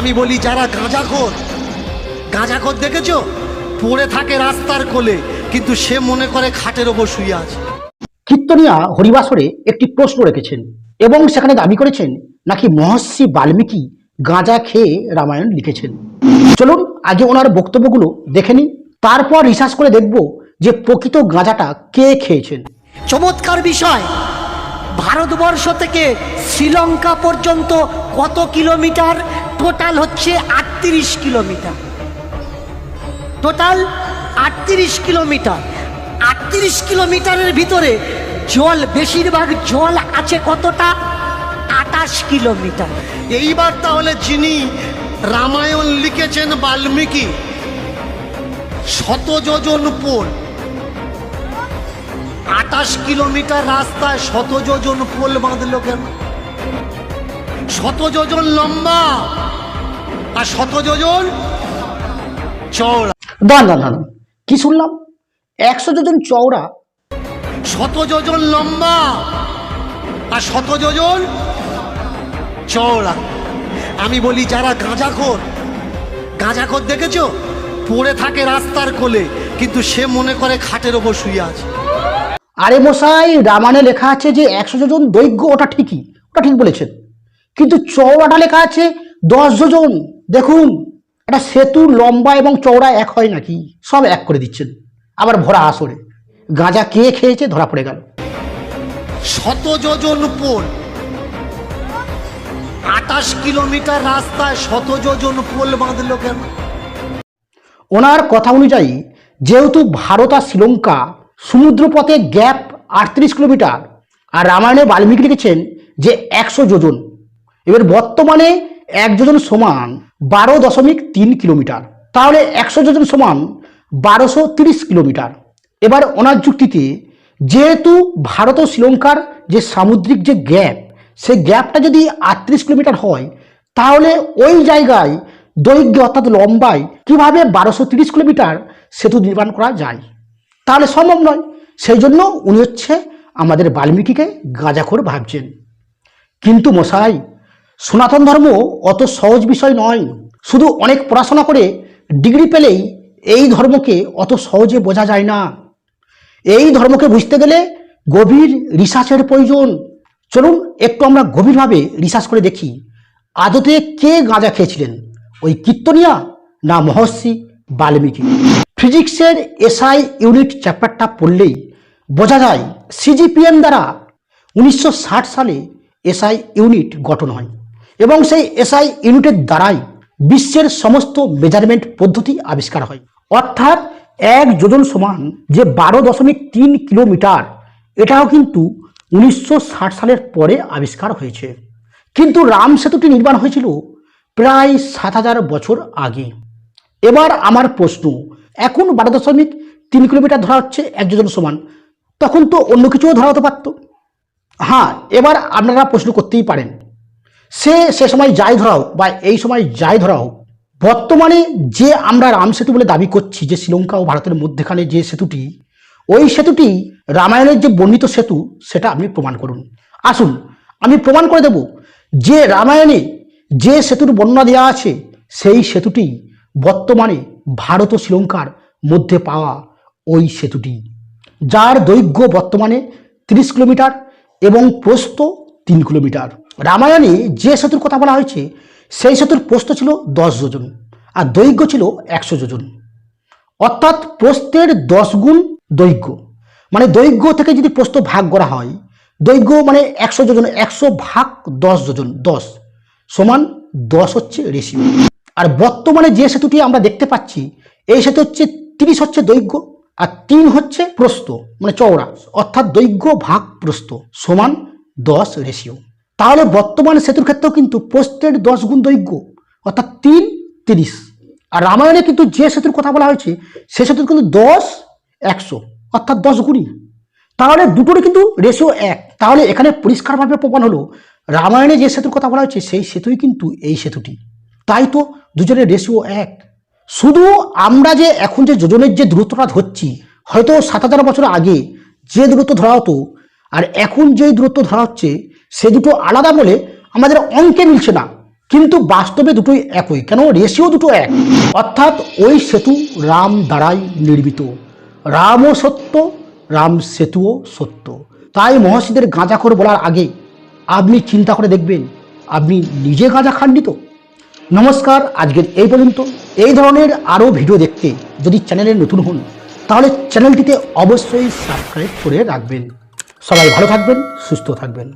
আমি বলি যারা গাঁজাখোর গাঁজাখোর দেখেছ? পড়ে থাকে রাস্তার কোলে কিন্তু সে মনে করে খাটের ওপর শুয়ে আছে। কীর্তনিয়া হরিবাসরে একটি প্রশ্ন রেখেছেন এবং সেখানে দাবি করেছেন নাকি মহর্ষি বাল্মীকি গাঁজা খেয়ে রামায়ণ লিখেছেন। চলুন আগে ওনার বক্তব্যগুলো দেখে নিন তারপর রিসার্চ করে দেখব যে প্রকৃত গাঁজাটা কে খেয়েছেন। চমৎকার বিষয়! ভারতবর্ষ থেকে শ্রীলঙ্কা পর্যন্ত কত কিলোমিটার? টোটাল হচ্ছে আটত্রিশ কিলোমিটার। টোটাল আটত্রিশ কিলোমিটার। আটত্রিশ কিলোমিটারের ভিতরে জল, বেশিরভাগ জল আছে কতটা? আটাশ কিলোমিটার। এইবার তাহলে যিনি রামায়ণ লিখেছেন বাল্মীকি শত যোজন পোল। আটাশ কিলোমিটার রাস্তায় শত যোজন পোল বাঁধলো কেন? শত যোজন লম্বা আর শত যোজন চওড়া কি শুনলাম? একশো জন চওড়া? শত যোজন লম্বা আর শত যোজন চওড়া। আমি বলি যারা গাঁজাখোর গাঁজাখোর দেখেছ? পড়ে থাকে রাস্তার কোলে কিন্তু সে মনে করে খাটের ওপর শুয়ে আছে। আরে মশাই রামায়ণে লেখা আছে যে একশো জন দৈর্ঘ্য ওটা ঠিকই ওটা ঠিক বলেছেন। কিন্তু চওড়াটা লেখা আছে দশ জন দেখুন একটা সেতু লম্বা এবং চওড়া এক হয় নাকি? সব এক করে দিচ্ছেন। আবার ভরা আসরে। গাঁজা কে খেয়েছে ধরা পড়ে গেল। শত যোজন পোল। আটাশ কিলোমিটার রাস্তায় শত যোজন পোল বাঁধলো কেন? ওনার কথা অনুযায়ী যেহেতু ভারত আর শ্রীলঙ্কা সমুদ্রপথে গ্যাপ আটত্রিশ কিলোমিটার আর রামায়ণে বাল্মীকি লিখেছেন যে একশো যোজন। এবার বর্তমানে এক যোজন সমান বারো দশমিক তিন কিলোমিটার। তাহলে একশো যোজন সমান বারোশো তিরিশ কিলোমিটার। এবার ওনার যুক্তিতে যেহেতু ভারত ও শ্রীলঙ্কার যে সামুদ্রিক যে গ্যাপ সেই গ্যাপটা যদি আটত্রিশ কিলোমিটার হয়, তাহলে ওই জায়গায় দৈর্ঘ্য অর্থাৎ লম্বায় কীভাবে বারোশো তিরিশ কিলোমিটার সেতু নির্মাণ করা যায়? তাহলে সম্ভব নয়। সেই জন্য উনি হচ্ছে আমাদের বাল্মীকিকে গাঁজাখোর ভাবছেন। কিন্তু মশাই, সনাতন ধর্ম অত সহজ বিষয় নয়। শুধু অনেক পড়াশোনা করে ডিগ্রি পেলেই এই ধর্মকে অত সহজে বোঝা যায় না। এই ধর্মকে বুঝতে গেলে গভীর রিসার্চের প্রয়োজন। চলুন একটু আমরা গভীরভাবে রিসার্চ করে দেখি, আদতে কে গাঁজা খেয়েছিলেন? ওই কীর্তনিয়া না মহর্ষি বাল্মীকি? ফিজিক্সের এসআই ইউনিট চ্যাপ্টারটা পড়লেই বোঝা যায় সিজিপিএম দ্বারা উনিশশো ষাট সালে এসআই ইউনিট গঠন হয় এবং সেই এসআই ইউনিটের দ্বারাই বিশ্বের সমস্ত মেজারমেন্ট পদ্ধতি আবিষ্কার হয়। অর্থাৎ এক যোজন সমান যে বারো দশমিক তিন কিলোমিটার, এটাও কিন্তু উনিশশো ষাট সালের পরে আবিষ্কার হয়েছে। কিন্তু রাম সেতুটি নির্মাণ হয়েছিল প্রায় সাত হাজার বছর আগে। এবার আমার প্রশ্ন এখন বারো দশমিক তিন কিলোমিটার ধরা হচ্ছে এক যোজন সমান। তখন তো অন্য কিছুও ধরা হতে পারত। হ্যাঁ এবার আপনারা প্রশ্ন করতেই পারেন। সে সে সময় যাই ধরা হোক বা এই সময় যাই ধরা হোক, বর্তমানে যে আমরা রাম সেতু বলে দাবি করছি, যে শ্রীলঙ্কা ও ভারতের মধ্যেখানে যে সেতুটি, ওই সেতুটি রামায়ণের যে বর্ণিত সেতু, সেটা আপনি প্রমাণ করুন। আসুন, আমি প্রমাণ করে দেব যে রামায়ণে যে সেতুর বর্ণনা দেওয়া আছে, সেই সেতুটি বর্তমানে ভারত ও শ্রীলঙ্কার মধ্যে পাওয়া ওই সেতুটি, যার দৈর্ঘ্য বর্তমানে তিরিশ কিলোমিটার এবং প্রস্থ তিন কিলোমিটার। রামায়ণে যে সেতুর কথা বলা হয়েছে, সেই সেতুর প্রস্ত ছিল দশ যোজন আর দৈর্ঘ্য ছিল একশো যোজন। অর্থাৎ প্রস্থের দশ গুণ দৈর্ঘ্য। মানে দৈর্ঘ্য থেকে যদি প্রস্ত ভাগ করা হয়, দৈর্ঘ্য মানে একশো যোজন, একশো ভাগ দশ যোজন, দশ সমান দশ হচ্ছে রেশিও আর বর্তমানে যে সেতুটি আমরা দেখতে পাচ্ছি, এই সেতু হচ্ছে তিরিশ হচ্ছে দৈর্ঘ্য আর তিন হচ্ছে প্রস্ত মানে চওড়া। অর্থাৎ দৈর্ঘ্য ভাগ প্রস্ত সমান দশ রেশিও। তাহলে বর্তমান সেতুর ক্ষেত্রেও কিন্তু প্রস্থের দশ গুণ দৈর্ঘ্য, অর্থাৎ তিন তিরিশ। আর রামায়ণে কিন্তু যে সেতুর কথা বলা হয়েছে, সে সেতুর কিন্তু দশ একশো, অর্থাৎ দশ গুণই। তাহলে দুটোরই কিন্তু রেশিও এক। তাহলে এখানে পরিষ্কারভাবে প্রমাণ হলো, রামায়ণে যে সেতুর কথা বলা হয়েছে, সেই সেতুই কিন্তু এই সেতুটি। তাই তো দুজনের রেশিও এক। শুধু আমরা যে এখন যে যোজনের যে দূরত্বটা ধরছি, হয়তো সাত হাজার বছর আগে যে দূরত্ব ধরা হতো আর এখন যে দূরত্ব ধরা হচ্ছে, সে দুটো আলাদা বলে আমাদের অঙ্কে মিলছে না। কিন্তু বাস্তবে দুটোই একই, কেন রেশিও দুটো এক? অর্থাৎ ওই সেতু রাম দ্বারাই নির্মিত। রামও সত্য, রাম সেতুও সত্য। তাই মহর্ষিদের গাঁজাখোর বলার আগে আপনি চিন্তা করে দেখবেন, আপনি নিজে গাঁজা খাননি তো? নমস্কার, আজকের এই পর্যন্ত। এই ধরনের আরও ভিডিও দেখতে যদি চ্যানেলে নতুন হন, তাহলে চ্যানেলটিতে অবশ্যই সাবস্ক্রাইব করে রাখবেন। সবাই ভালো থাকবেন, সুস্থ থাকবেন।